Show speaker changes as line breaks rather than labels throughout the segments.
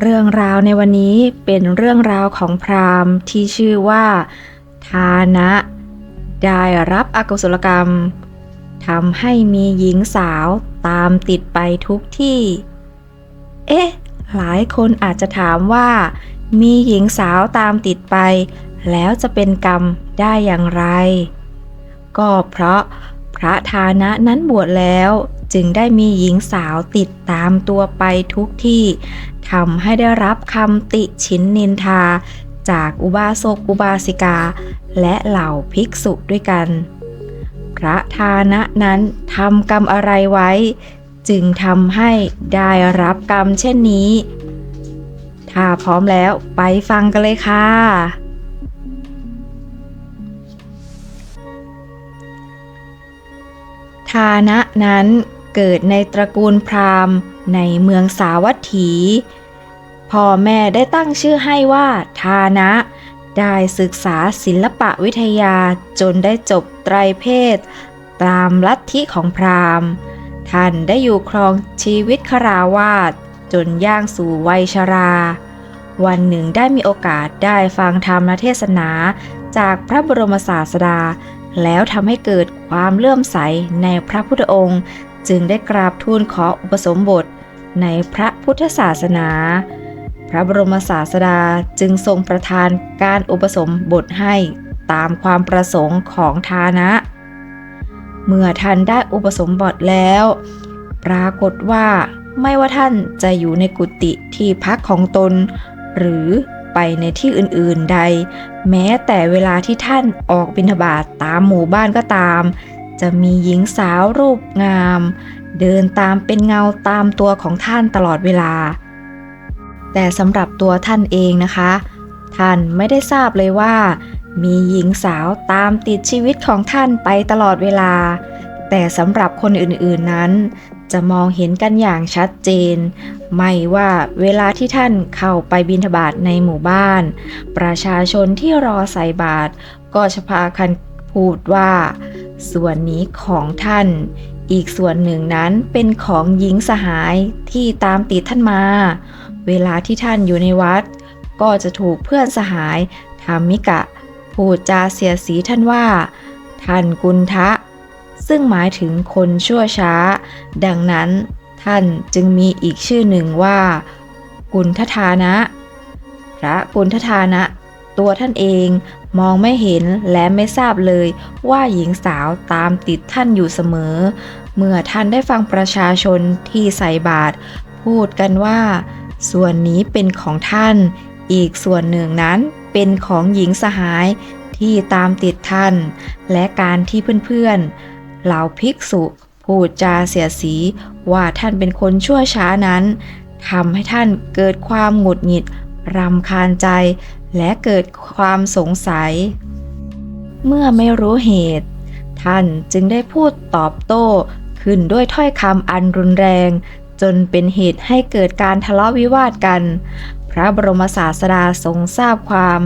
เรื่องราวในวันนี้เป็นเรื่องราวของพราหมณ์ที่ชื่อว่า ทานะ ได้รับอกุศลกรรมทำให้มีหญิงสาวตามติดไปทุกที่ เอ๊ะ หลายคนอาจจะถามว่า มีหญิงสาวตามติดไป แล้วจะเป็นกรรมได้อย่างไร ก็เพราะพระทานะนั้นบวชแล้ว จึงได้มีหญิงสาวติดตามตัวไปทุกที่ทำให้ได้รับคำติชินนินทา จากอุบาสกอุบาสิกา และเหล่าภิกษุด้วยกัน พระทานะนั้นทำกรรมอะไรไว้ จึงทำให้ได้รับกรรมเช่นนี้ ถ้าพร้อมแล้วไปฟังกันเลยค่ะทานะนั้น เกิดในตระกูลพราหมณ์ ในเมืองสาวัตถี พ่อแม่ได้ตั้งชื่อให้ว่าทานะ ได้ศึกษาศิลปะวิทยาจนได้จบไตรเพศ ตามลัทธิของพราหมณ์ ท่านได้อยู่ครองชีวิตคราวาสจนย่างสู่วัยชรา วันหนึ่งได้มีโอกาสได้ฟังธรรมเทศนาจากพระบรมศาสดาแล้วทำให้เกิดความเลื่อมใสในพระพุทธองค์ จึงได้กราบทูลขออุปสมบทในพระพุทธศาสนา พระบรมศาสดาจึงทรงประทานการอุปสมบทให้ตามความประสงค์ของทานะ เมื่อท่านได้อุปสมบทแล้ว ปรากฏว่าไม่ว่าท่านจะอยู่ในกุฏิที่พักของตน หรือไปในที่อื่นๆใด แม้แต่เวลาที่ท่านออกบิณฑบาตตามหมู่บ้านก็ตาม จะมีหญิงสาวรูปงาม เดินตามเป็นเงาตามตัวของท่านตลอดเวลา แต่สำหรับตัวท่านเองนะคะ ท่านไม่ได้ทราบเลยว่า มีหญิงสาวตามติดชีวิตของท่านไปตลอดเวลา แต่สำหรับคนอื่นๆนั้น จะมองเห็นกันอย่างชัดเจน ไม่ว่าเวลาที่ท่านเข้าไปบิณฑบาตในหมู่บ้าน ประชาชนที่รอใส่บาตรก็จะพากันพูดว่า ส่วนนี้ของท่าน อีกส่วนหนึ่งนั้นเป็นของหญิงสหายที่ตามติดท่านมา เวลาที่ท่านอยู่ในวัด ก็จะถูกเพื่อนสหายทามิกะ พูดจาเสียสีท่านว่า ท่านกุณทะ ซึ่งหมายถึงคนชั่วช้า ดังนั้นท่านจึงมีอีกชื่อหนึ่งว่า กุณฑทานะ พระกุณฑทานะ ตัวท่านเอง มองไม่เห็นและไม่ทราบเลย ว่าหญิงสาวตามติดท่านอยู่เสมอ เมื่อท่านได้ฟังประชาชนที่ใส่บาตรพูดกันว่า ส่วนนี้เป็นของท่าน อีกส่วนหนึ่งนั้นเป็นของหญิงสหายที่ตามติดท่าน และการที่เพื่อนๆเหล่าภิกษุพูดจาเสียสีว่าท่านเป็นคนชั่วช้านั้นทำให้ท่านเกิดความหงุดหงิด รำคาญใจ และเกิดความสงสัย เมื่อไม่รู้เหตุ ท่านจึงได้พูดตอบโต้ขึ้นด้วยถ้อยคำอันรุนแรง จนเป็นเหตุให้เกิดการทะเลาะวิวาทกัน พระบรมศาสดาทรงทราบความ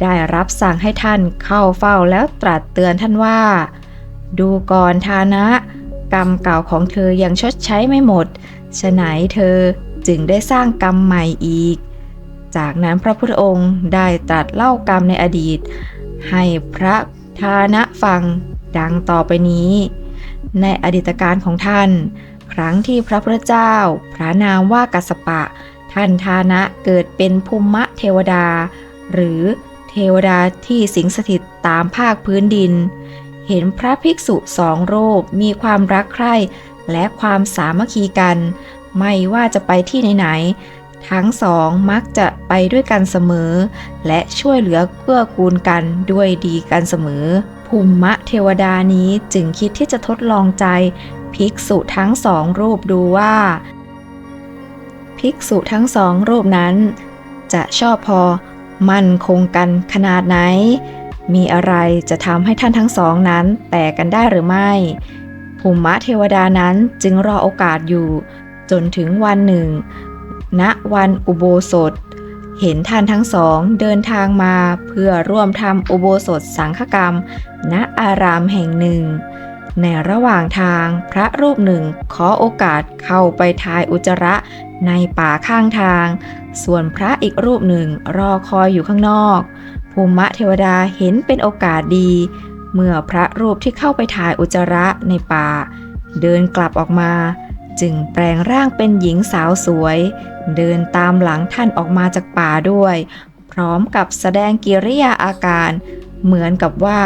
ได้รับสั่งให้ท่านเข้าเฝ้าแล้วตรัสเตือนท่านว่า ดูก่อนทานะ กรรมเก่าของเธอยังชดใช้ไม่หมดฉะไหนเธอจึงได้สร้างกรรมใหม่อีก จากนั้นพระพุทธองค์ได้ตรัสเล่ากรรมในอดีต ให้พระทานะฟังดังต่อไปนี้ ในอดีตการของท่าน ครั้งที่พระพุทธเจ้า พระนามว่ากัสปะ ท่านทานะเกิดเป็นภูมะเทวดา หรือเทวดาที่สิงสถิตตามภาคพื้นดิน เห็นพระภิกษุสองรูปมีความรักใคร่และความสามัคคีกัน ไม่ว่าจะไปที่ไหนๆ ทั้งสองมักจะไปด้วยกันเสมอ และช่วยเหลือเกื้อกูลกันด้วยดีกันเสมอ ภูมิมะเทวดานี้จึงคิดที่จะทดลองใจ ภิกษุทั้งสองรูปดูว่า ภิกษุทั้งสองรูปนั้น จะชอบพอมั่นคงกันขนาดไหน มีอะไรจะทำให้ท่านทั้งสองนั้นแตกกันได้หรือไม่ ภูมิมะเทวดานั้นจึงรอโอกาสอยู่ จนถึงวันหนึ่ง ณวันอุโบสถ เห็นท่านทั้งสองเดินทางมาเพื่อร่วมทำอุโบสถสังฆกรรม ณอารามแห่งหนึ่ง ในระหว่างทางพระรูปหนึ่งขอโอกาสเข้าไปทายอุจจาระในป่าข้างทาง ส่วนพระอีกรูปหนึ่งรอคอยอยู่ข้างนอก ภูมะเทวดาเห็นเป็นโอกาสดี เมื่อพระรูปที่เข้าไปถ่ายอุจจาระในป่า เดินกลับออกมา จึงแปลงร่างเป็นหญิงสาวสวย เดินตามหลังท่านออกมาจากป่าด้วย พร้อมกับแสดงกิริยาอาการ เหมือนกับว่า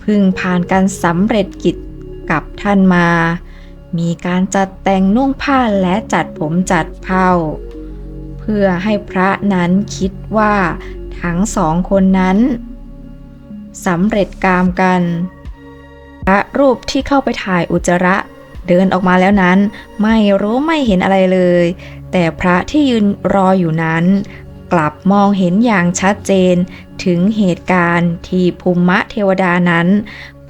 เพึ่งผ่านการสำเร็จกิจกับท่านมา มีการจัดแต่งนุ่งผ้าและจัดผมจัดเผ้า เพื่อให้พระนั้นคิดว่าทั้งสองคนนั้นสำเร็จกามกัน พระรูปที่เข้าไปถ่ายอุจจาระ เดินออกมาแล้วนั้น ไม่รู้ไม่เห็นอะไรเลย แต่พระที่ยืนรออยู่นั้น กลับมองเห็นอย่างชัดเจน ถึงเหตุการณ์ที่ภูมะเทวดานั้น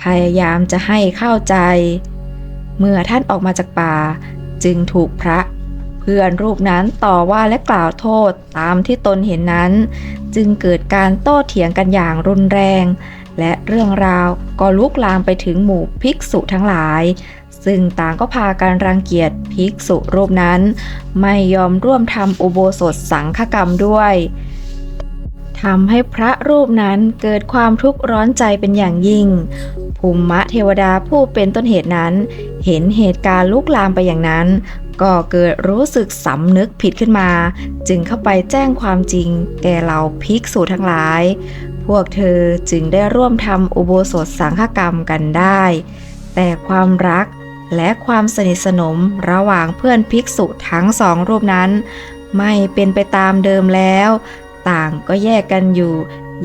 พยายามจะให้เข้าใจ เมื่อท่านออกมาจากป่า จึงถูกพระเพื่อนรูปนั้นต่อว่าและกล่าวโทษตามที่ตนเห็นนั้น จึงเกิดการโต้เถียงกันอย่างรุนแรง และเรื่องราวก็ลุกลามไปถึงหมู่ภิกษุทั้งหลาย ซึ่งต่างก็พากันรังเกียจภิกษุรูปนั้น ไม่ยอมร่วมทำอุโบสถสังฆกรรมด้วยทำให้พระรูปนั้นเกิดความทุกข์ร้อนใจเป็นอย่างยิ่ง ภูมิมะเทวดาผู้เป็นต้นเหตุนั้น เห็นเหตุการณ์ลุกลามไปอย่างนั้น ก็เกิดรู้สึกสำนึกผิดขึ้นมา จึงเข้าไปแจ้งความจริง แก่เหล่าภิกษุทั้งหลาย พวกเธอจึงได้ร่วมทำอุโบสถสังฆกรรมกันได้ แต่ความรัก และความสนิทสนมระหว่างเพื่อนภิกษุทั้งสองรูปนั้น ไม่เป็นไปตามเดิมแล้ว ต่างก็แยกกันอยู่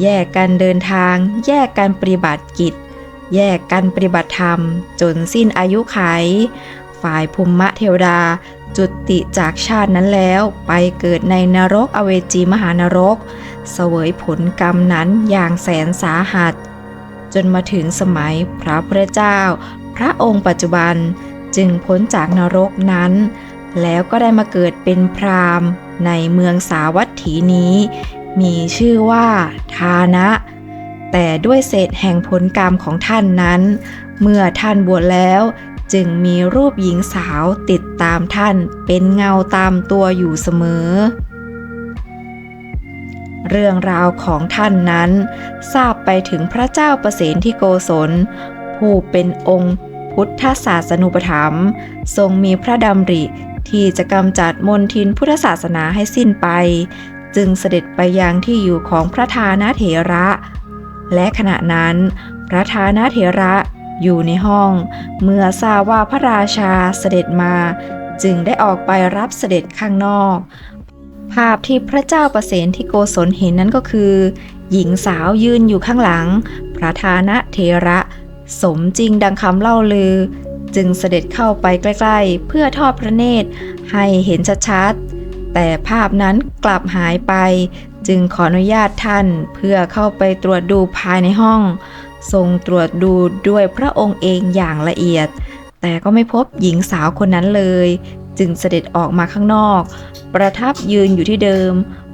แยกกันเดินทาง แยกกันปฏิบัติกิจ แยกกันปฏิบัติธรรม จนสิ้นอายุไข ฝ่ายภูมิเทวดา จุติจากชาตินั้นแล้วไปเกิดในนรกอเวจีมหานรก เสวยผลกรรมนั้นอย่างแสนสาหัสจนมาถึงสมัยพระพุทธเจ้า พระองค์ปัจจุบันจึงพ้นจากนรกนั้น แล้วก็ได้มาเกิดเป็นพราหมณ์ ในเมืองสาวัตถีนี้ มีชื่อว่าทานะ แต่ด้วยเศษแห่งผลกรรมของท่านนั้น เมื่อท่านบวชแล้วจึงมีรูปหญิงสาวติดตามท่านเป็นเงาตามตัวอยู่เสมอ เรื่องราวของท่านนั้น ทราบไปถึงพระเจ้าประสนที่โกศล ผู้เป็นองค์พุทธศาสนุปถัมภ์ทรงมีพระดำริ ที่จะกำจัดมนทินพุทธศาสนาให้สิ้นไป จึงเสด็จไปยังที่อยู่ของพระทานาเถระ และขณะนั้น พระทานาเถระอยู่ในห้อง เมื่อทราบว่าพระราชาเสด็จมา จึงได้ออกไปรับเสด็จข้างนอก ภาพที่พระเจ้าประเสนที่โกศลเห็นนั้นก็คือ หญิงสาวยืนอยู่ข้างหลัง พระทานะเถระ สมจริงดังคำเล่าลือ จึงเสด็จเข้าไปใกล้ๆ เพื่อทอดพระเนตรให้เห็นชัดๆ แต่ภาพนั้นกลับหายไป จึงขออนุญาตท่านเพื่อเข้าไปตรวจดูภายในห้อง ทรงตรวจดูด้วยพระองค์เองอย่างละเอียด แต่ก็ไม่พบหญิงสาวคนนั้นเลย จึงเสด็จออกมาข้างนอก ประทับยืนอยู่ที่เดิม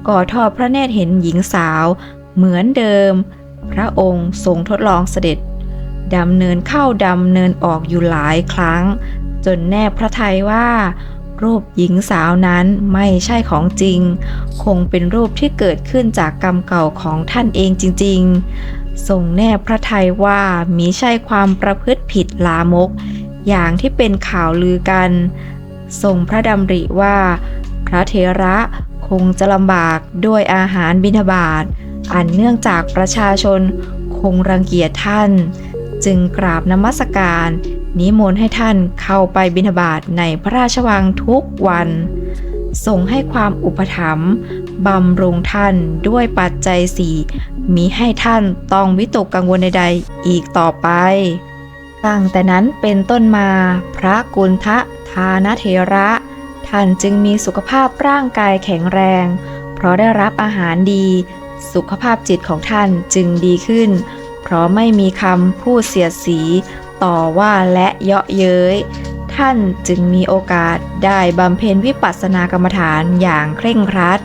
ก่อทอดพระเนตรเห็นหญิงสาว เหมือนเดิม พระองค์ทรงทดลองเสด็จ ดำเนินเข้าดำเนินออกอยู่หลายครั้ง จนแน่พระทัยว่า รูปหญิงสาวนั้นไม่ใช่ของจริง คงเป็นรูปที่เกิดขึ้นจากกรรมเก่าของท่านเองจริง ๆ ทรงแน่พระทัยว่ามิใช่ความประพฤติผิดลามก อย่างที่เป็นข่าวลือกัน ทรงพระดำริว่า พระเถระคงจะลำบากด้วยอาหารบิณฑบาตอันเนื่องจากประชาชนคงรังเกียจท่าน จึงกราบนมัสการ นิมนต์ให้ท่านเข้าไปบิณฑบาตในพระราชวังทุกวันทรงให้ความอุปถัมภ์บำรุงท่านด้วยปัจจัยสี่มิให้ท่านต้องวิตกกังวลใดๆอีกต่อไป ตั้งแต่นั้นเป็นต้นมาพระกุณฑะทานเถระ ท่านจึงมีสุขภาพร่างกายแข็งแรง เพราะได้รับอาหารดี สุขภาพจิตของท่านจึงดีขึ้น เพราะไม่มีคำพูดเสียดสี ต่อว่าและเยาะเย้ย ท่านจึงมีโอกาสได้บำเพ็ญวิปัสสนากรรมฐานอย่างเคร่งครัด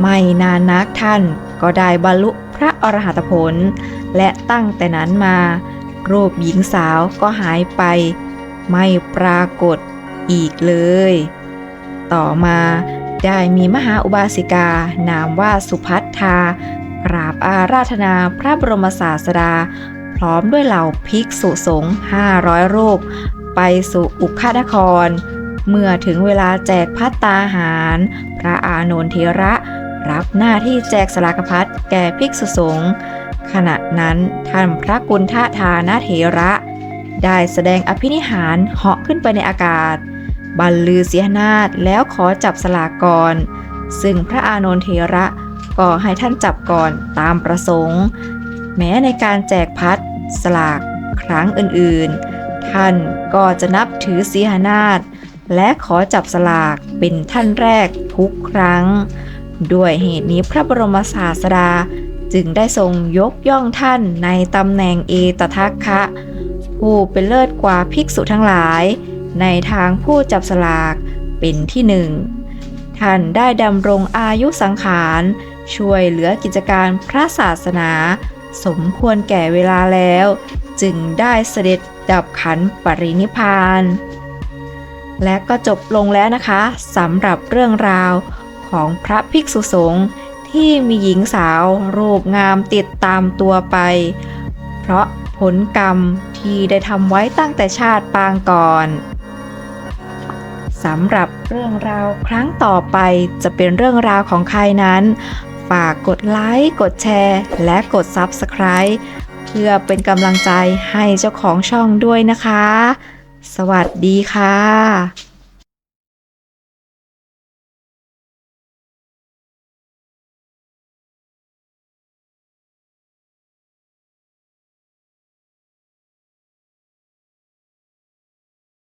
ไม่นานนักท่านก็ได้บรรลุพระอรหัตผล และตั้งแต่นั้นมา รูปหญิงสาวก็หายไป ไม่ปรากฏอีกเลย ต่อมาได้มีมหาอุบาสิกานามว่าสุพัทธา กราบอาราธนาพระบรมศาสดา พร้อมด้วยเหล่าภิกษุสงฆ์500 รูป ไปสู่อุคานคร เมื่อถึงเวลาแจกพัตตาหาร พระอานนทเทระ รับหน้าที่แจกสลากพัดแก่ภิกษุสงฆ์ขณะนั้นท่านพระกุณฑทานาเถระ ได้แสดงอภินิหารเหาะขึ้นไปในอากาศ บรรลือเสียนาฏแล้วขอจับสลากก่อน ซึ่งพระอานนทเถระ ก็ให้ท่านจับก่อนตามประสงค์ แม้ในการแจกพัดสลากครั้งอื่นๆ ท่านก็จะนับถือสีหนาฏและขอจับสลากเป็นท่านแรกทุกครั้ง ด้วยเหตุนี้พระบรมศาสดาจึงได้ทรงยกย่องท่านในตำแหน่งเอตทัคคะ ผู้เป็นเลิศกว่าภิกษุทั้งหลาย ในทางผู้จับสลากเป็นที่หนึ่ง ท่านได้ดำรงอายุสังขาร ช่วยเหลือกิจการพระศาสนา สมควรแก่เวลาแล้ว จึงได้เสด็จดับขันปรินิพาน และก็จบลงแล้วนะคะสำหรับเรื่องราวของพระภิกษุสงฆ์ที่มีหญิงสาวรูปงามติดตามตัวไป เพราะผลกรรมที่ได้ทำไว้ตั้งแต่ชาติปางก่อนสำหรับเรื่องราวครั้งต่อไปจะเป็นเรื่องราวของใครนั้น ฝากกดไลค์กดแชร์ และกด Subscribe เพื่อเป็นกำลังใจให้เจ้าของช่องด้วยนะคะ สวัสดีค่ะ